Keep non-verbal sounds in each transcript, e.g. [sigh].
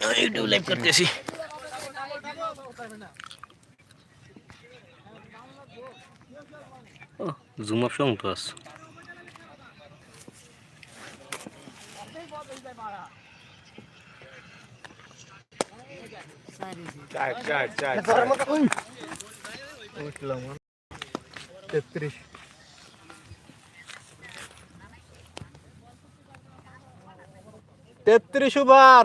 YouTube live করতেছি Zoom option তো আছে তেত্রিশ তেত্রিশ ওভার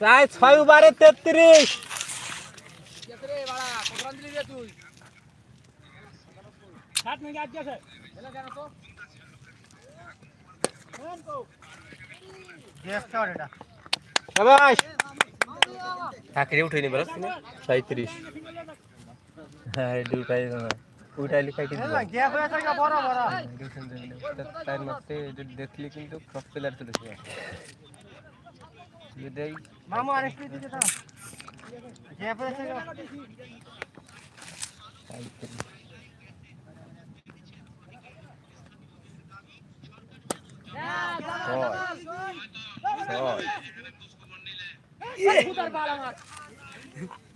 প্রায় ছয় ওভারে তেত্রিশ। কেতে রে বাড়া কোরআন দিলি রে তুই সাত মিনিট আজ গেছে এলা কেন তো সবাই চাকরি উঠে নিবার সাঁত্রিশ হ্যাঁ দুটাই উঠাইলি খাইতে তার মধ্যে দেখলি কিন্তু ক্রস প্লেয়ার তুলেছে যদি মামু আরেকটু দিতে দাও গ্যাপ আছে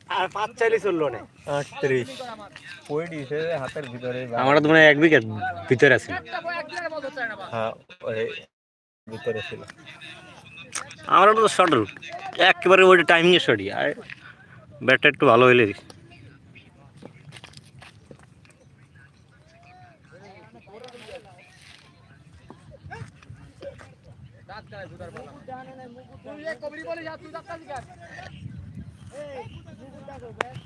আর পাঁচ চাইলে চলল না। আটত্রিশ। হাতের ভিতরে? আমার তো মানে এক উইকেট ভিতরে আছে। হ্যাঁ ওই ভিতরে ছিল। আমার তো শর্ট রুট একেবারে ওইটা টাইমিং এর শটই আর ব্যাটটা একটু ভালো হইলে দাঁত গায় দুধার বল তুই এক কবরি বলে যা তুই দাঁত কাটি কাট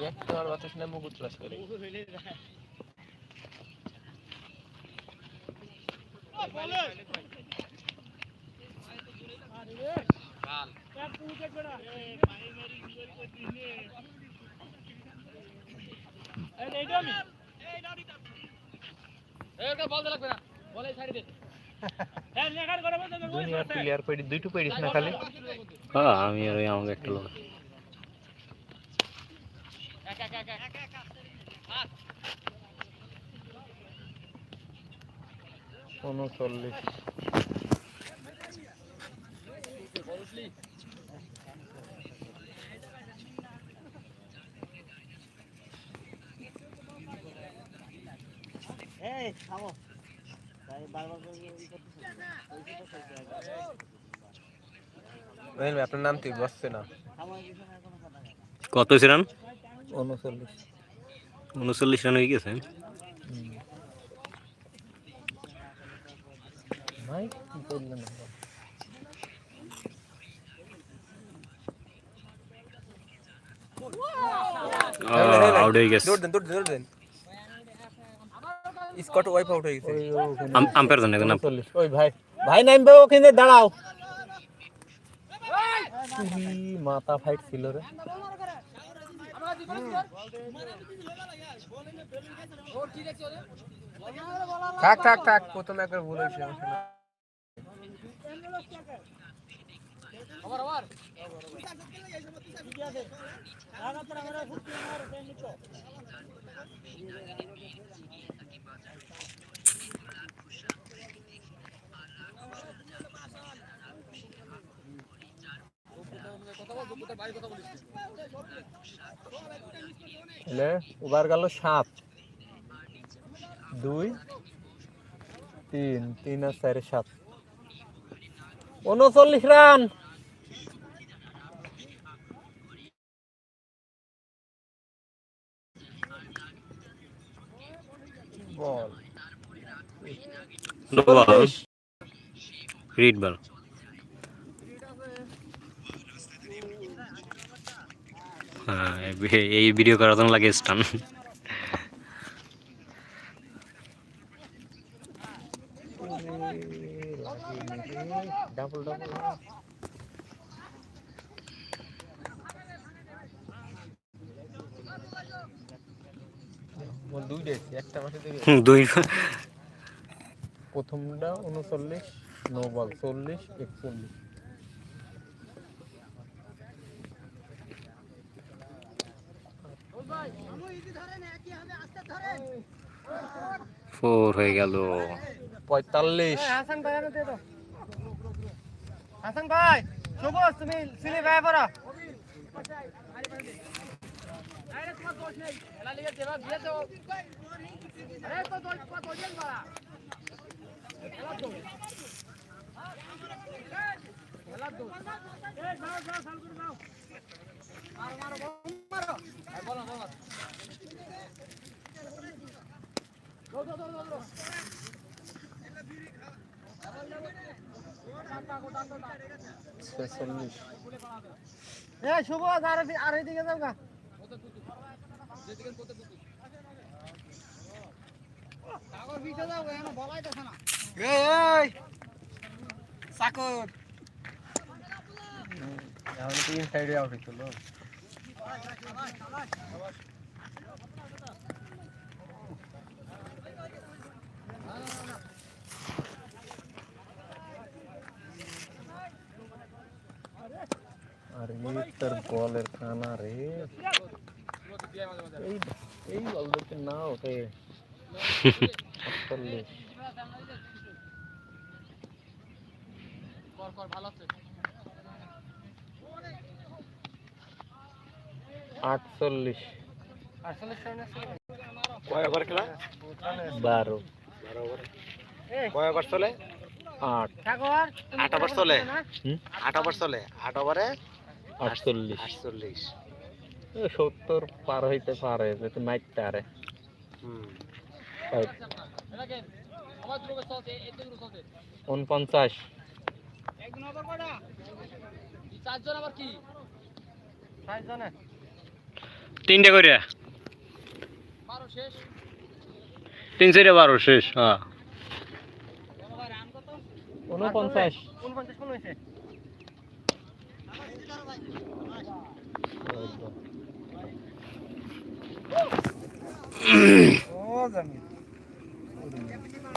দেখ বাতাস না মুকুট ক্লাস করে দুইটু পেড়িস না খালি। হ্যাঁ আমি আর ওই আমাকে একটা লোক। এক এক এক এক আপনার নাম তুই বসছে না কত রান উনচল্লিশ উনচল্লিশ রান হয়ে গেছে ভাই কি করলেন আউট হয়ে গেছে দৌড় দেন দৌড় দেন দৌড় দেন স্কট ওয়াইপ আউট হয়ে গেছে আম্পায়ার জানে না ওই ভাই ভাই নামবে ওখানে দাঁড়াও কি মাথা ফাইট ছিল রে। আমরা থাক থাক থাক প্রথমে একবার ভুল হয়েছে আবার ওভার গেল সাত। দুই তিন তিন আর চারে সাত। উনচল্লিশ রান! বল। রিড বল এই- ভিডিও করার জন্য লাগে স্টান দুই প্রথমটা উনচল্লিশ নো চল্লিশ একচল্লিশ। ফোর হয়ে গেল। পঁয়তাল্লিশ। হাসান ভাই আনো দে দাও। হাসান ভাই শুভ তুমি সিলি ভাই পড়া। মারো মারো মারো বলো বলো দৌড় দৌড় দৌড় দৌড় ছেচল্লিশ এ শুভ আর এদিকে যাও গা যাও এখানে বলাই দেখো না এই সাকর এখন তো ইনসাইডে আউট হইছিল তোর বলের কানা রে। এই এই বল দেখতে না ওঠে আটচল্লিশ। কয় ওভার খেলা? বারো। কয় ওভার চলে? আট। ওভার চলে? হুম? আট ওভার চলে? আট ওভারে আটচল্লিশ। আটচল্লিশ। এ সত্তর পার হইতে পারে যদি মাইতে আরে। উনপঞ্চাশ। চার তিনটে করে শেষ তিন চারটে বারো শেষ হ্যাঁ। উনপঞ্চাশ। উনপঞ্চাশ কোন হয়েছে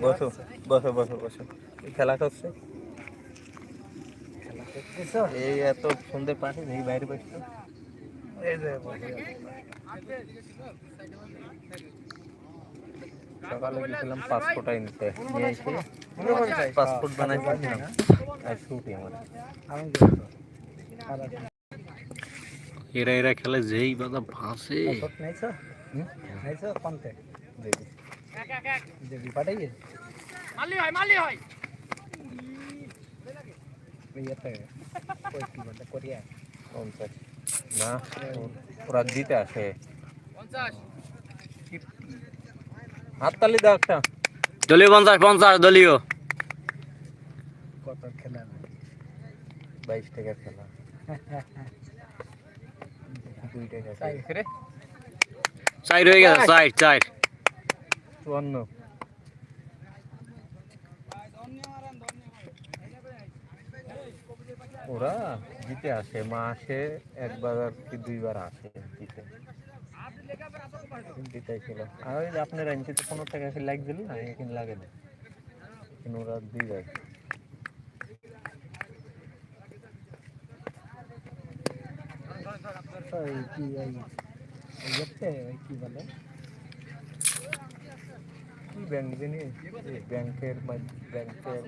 বসো বসো বসো বসো খেলা করছে এই এত সুন্দর পাশে এই বাইরে বসছে সকালে গেছিলাম পাসপোর্ট আনতে নিয়ে এসে পাসপোর্ট বানাইছিলাম আর শুটি আমার এরা এরা খেলে যেই বাদা ফাঁসে হয় হয়। না ওরা দিতে আসে। হাততালি দাও একটা। দলীয় পঞ্চাশ পঞ্চাশ দলীয়। বাইশ টাকা খেলা। চার হয়ে গেছে চার চার চুয়ান্ন। ওরা দিতে আসে মাসে একবার আর কি দুইবার আসে দিতে দিতে ছিল আর ওই আপনার আনতে তো কোনো টাকা কি লাগ দিল না এখানে লাগে না। ওরা দুই কি ব্যাংক জানি এই ব্যাংকের মাধ্য- ব্যাংকের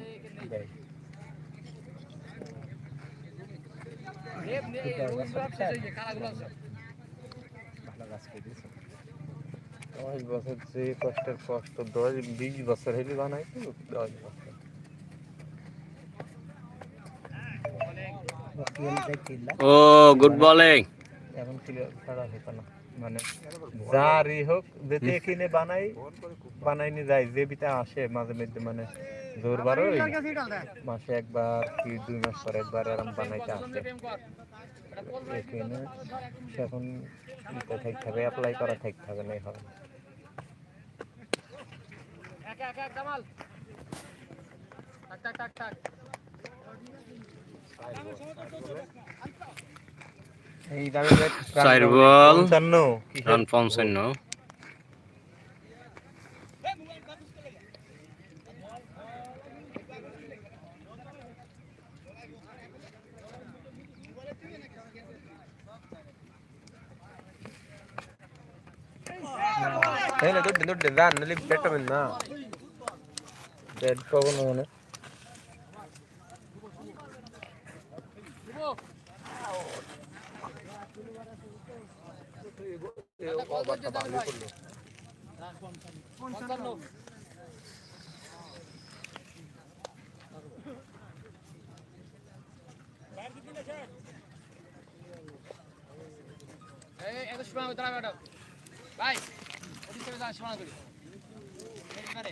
দেয় দশ বছর যে কষ্টের কষ্ট দশ বিশ বছর হইলে বানাই তো দশ বছর ও গুড বলিং এখন ক্লিয়ার ছাড়া হতো না মানে যারই হোক যদি এখানে বানাই বানাইনি যায় যে বিটা আসে মাঝে মধ্যে মানে জোর বারো মাসে একবার কি দুই মাস পর একবার এরম বানাইতে আসে। এখানে সে এখন ইতে থাকতে হবে অ্যাপ্লাই করা থাকতে হবে না হবে এক এক এক কামাল টাক টাক টাক টাক। চার বল। রান পঞ্চান্ন। এই না দৌড় দৌড় রান নালে ব্যাট হবে না মানে পঞ্চান্ন এই এত সীমানা দাঁড়া ম্যাডাম ভাই ওদিক থেকে যান সীমানা করি। এখানে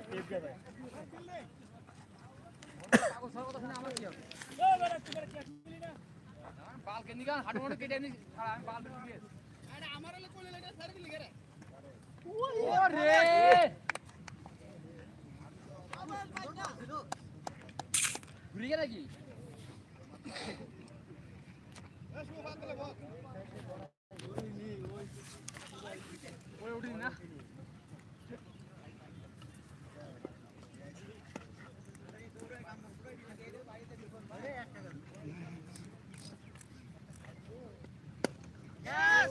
ঘুরে গেল কি ওই উঠিনি না ছয় এই পরে বিধা এই শোন ভাই দুই বার আছে পরে বিধা পরে ধন্দর বাদ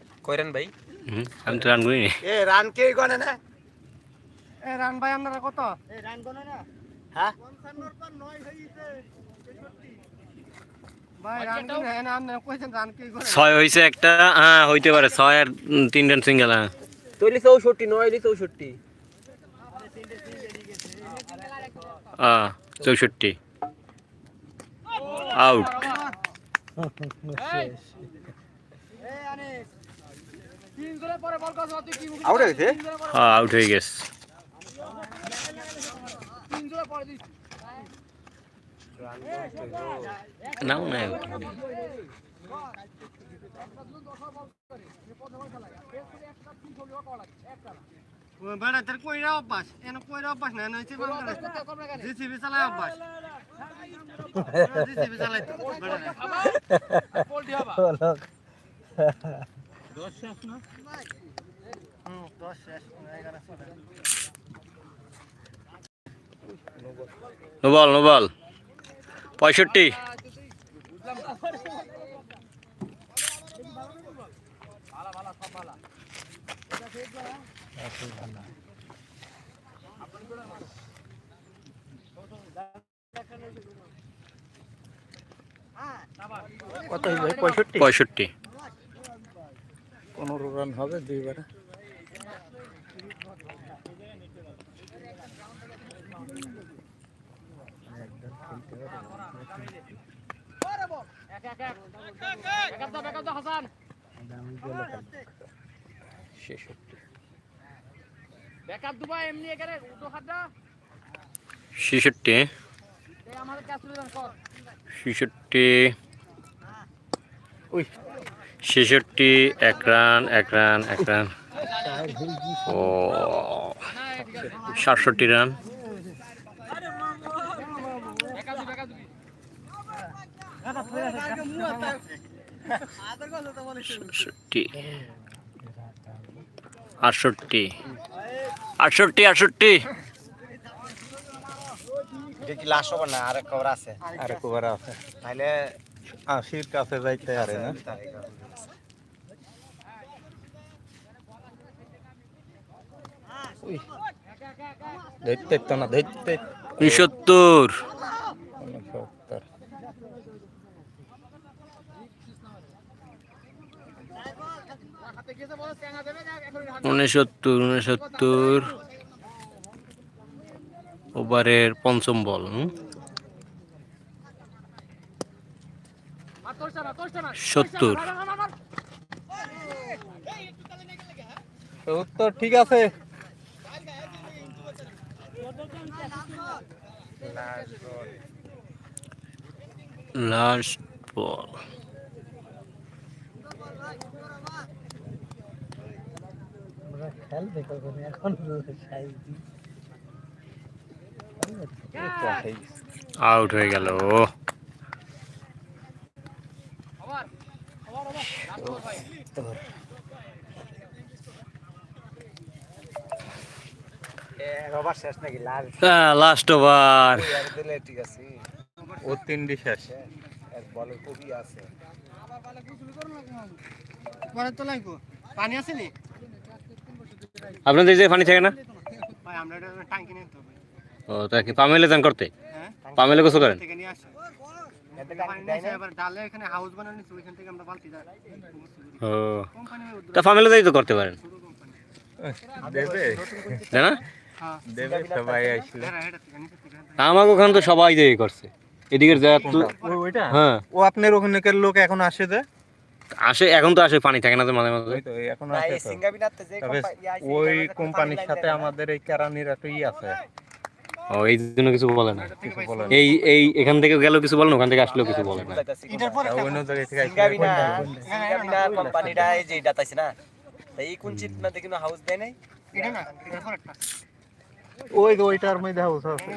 কয়রান ভাই। হুম, আমি তো রান করিনি। এ রান কে গনে না? এ রান ভাই আপনারা কত? হ্যাঁ? রান কি না না না কইছেন রান কি ছয় হয়েছে একটা হ্যাঁ হইতে পারে ছয় আর তিন রান সিঙ্গেল হ্যাঁ। তৈলি 64 নয় 64 আহ, চৌষট্টি। আউট [laughs] তিন জোরে পরে বল কস তুই কি মুখে আউট হয়েছে? হ্যাঁ আউট হয়ে গেছে নাও না বেড়া তোর কইরা অভ্যাস এন কইরা অভ্যাস না নইছে বাংলা জিসিবি চালায় অভ্যাস জিসিবি চালাই তো বেড়া পোল্টি হবা হুম 10 শেষ 11 চলে নোবল নোবল। পঁয়ষট্টি। কত ভাই 65 পঁয়ষট্টি। 15 রান হবে দুইবারে এমনি এখানে ছেষট্টি। এই ছেষট্টি এক রান এক রান এক রান। ও সাতষট্টি রান। আটষট্টি আটষট্টি আটষট্টি। এটা কি হবে না আর খবর আছে। আর একবার আছে। তাহলে আশির কাছে যাইতে পারে না। ধরতে তো ধরতে উনসত্তর ওভারের পঞ্চম বল হুম? আর তোরটা না তোরটা না সত্তর। উত্তর ঠিক আছে। লাস্ট বল আউট হয়ে গেল আবার আবার আবার লাস্ট বল ভাই রবার শেষ নাকি? লাল লাস্ট ওভার দিলে ঠিক আছে। ও তিনটি শেষ। খুবই আছে। পানি আছে নি? আপনাদের যে পানি থাকে না? ভাই আমরা এটা ট্যাঙ্কি নিয়ে তো ও তা কি পামেলে চান করতে? হ্যাঁ? পামেলে গোসল করেন? ও। তা পামেলে যাই তো করতে পারেন। না? হ্যাঁ দেবে সবাই আসলে। আমাকে ওখানে তো সবাই দিয়ে করছে। এদিকের যা তো ওইটা? হ্যাঁ। ও আপনার ওখানকার লোক এখন আসে যে? আসে এখন তো আসে পানি থাকে না তো মাঝে মাঝে। এখন আসে তবে ওই কোম্পানির সাথে আমাদের এই কেরানির একটা ই আছে। ও এই জন্য কিছু বলে না। এই এই এখান থেকে গেলেও কিছু বলে না ওখান থেকে আসলেও কিছু বলে না। অন্য জায়গায় থেকে কোম্পানিটা এই যে এটা তাইছে না। এই কোন না দেখি হাউস দেয় নাই? এটা না ওই ওইটার মধ্যে হাউস আছে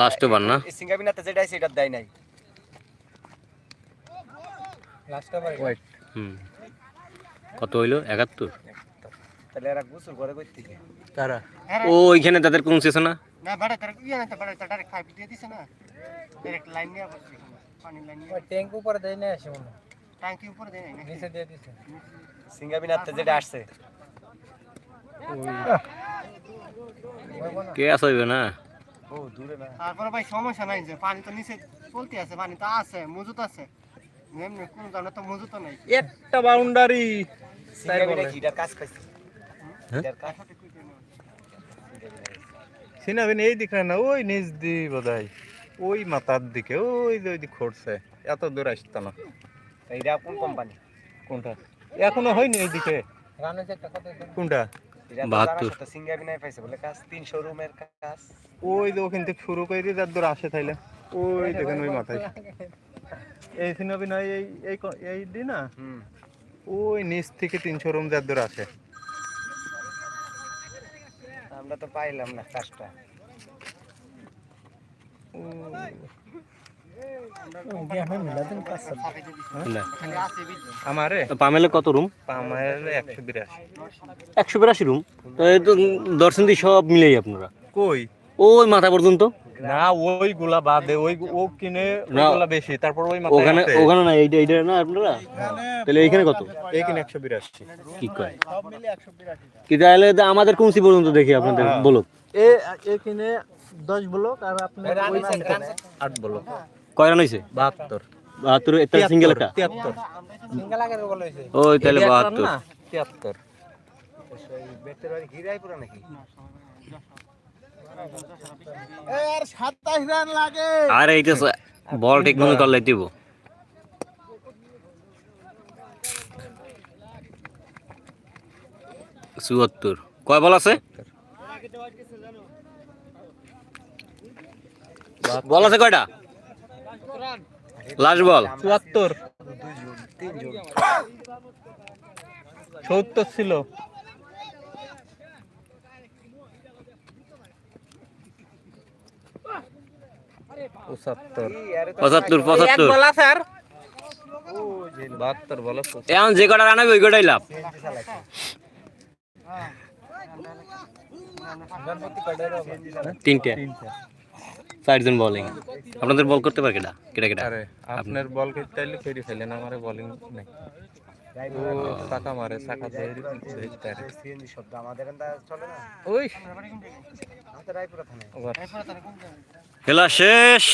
লাস্ট ওভার না? সিঙ্গাবিনাতে যেটা আছে এটা দেয় নাই। ওই হুম। কত হইল? একাত্তর? তাহলে এরা গোসল করে কই থেকে তারা ও ওইখানে তাদের কোন না? না বাড়া তার ইয়া না বাড়া তার ডাইরেক্ট পাইপ দিয়ে দিছে না। ডাইরেক্ট লাইন নিয়ে বসছে পানি লাইন নিয়ে। ট্যাঙ্ক উপরে দেয় না আসে মনে। ট্যাঙ্কি উপরে দেয় না নিচে দিয়ে দিছে। সিঙ্গাবিনাতে যেটা আসছে। কে আসা হইবে না? না। তারপরে ভাই সমস্যা নাই যে পানি তো নিচে চলতে আছে পানি তো আছে মজুত আছে। এমনি কোনো কারণে তো মজুত নাই। একটা বাউন্ডারি হ্যাঁ? সিনাবেন এই দিকে না ওই নিচ দি বোধহয়। ওই মাথার দিকে ওই যে ওই দিক খড়ছে এত দূর আসতো না। এইটা কোন কোম্পানি কোনটা? এখনও হয়নি এইদিকে। কোনটা? বাহাত্তর। জানা শত সিঙ্গাবিনায় পাইছে বলে কাজ 300 রুমের কাজ। ওই যে ওখান থেকে শুরু করে যার দূর আসে তাইলে। ওই দেখেন ওই মাথায়। এই এই এই এই দি না? হুম। ওই নিচ থেকে তিনশো রুম যার দূর আসে। আমরা তো পাইলাম না কাজটা। পামেলে কত রুম? একশো বিরাশি। রুম? দর্শন দিয়ে সব মিলেই আপনারা? কই? ওই মাথা পর্যন্ত? না ওই গুলা বাদে ওই ও কিনে ওগুলা বেশি তারপর ওই ওখানে ওখানে না এইটা এইটা না আপনারা? তাহলে এইখানে কত? এই কিনে একশো বিরাশি। কি করে কি তাহলে আমাদের কোনসি পর্যন্ত দেখি আপনাদের হ্যাঁ। বলো এ এ দশ ব্লক আর আপনার আট বলো কয় রান হয়েছে বাহাত্তর। বাহাত্তর এটা সিঙ্গেল একটা? তিয়াত্তর। সিঙ্গেল আগের বল হইছে ওই তাহলে বাহাত্তর তিয়াত্তর। এই বেতের বাড়ি গিরাই পুরো নাকি আর 27 রান লাগে। আর এইটা বল ঠিক মনে করলে দিব। চুয়াত্তর। কয় বল আছে? বল আছে কয়টা? Last ball. চুয়াত্তর। সত্তর ছিল। পঁচাত্তর। পঁচাত্তর পঁচাত্তর। বলা স্যার বাহাত্তর বলো এখন যে কটা রানাবে ওই কটাই লাভ। তিনটে। চারজন বলিং আপনাদের বল করতে পারে কেটা কেটা কেটা আরে আপনার বল করতে ফেরি ফেলেন আমার বোলিং নাই। মারে চাকা ধরে ধরতে পারে সিএনজি শব্দ আমাদের এখানটা চলে না ওই আমাদের রায়পুরা থানায় ওভার খেলা শেষ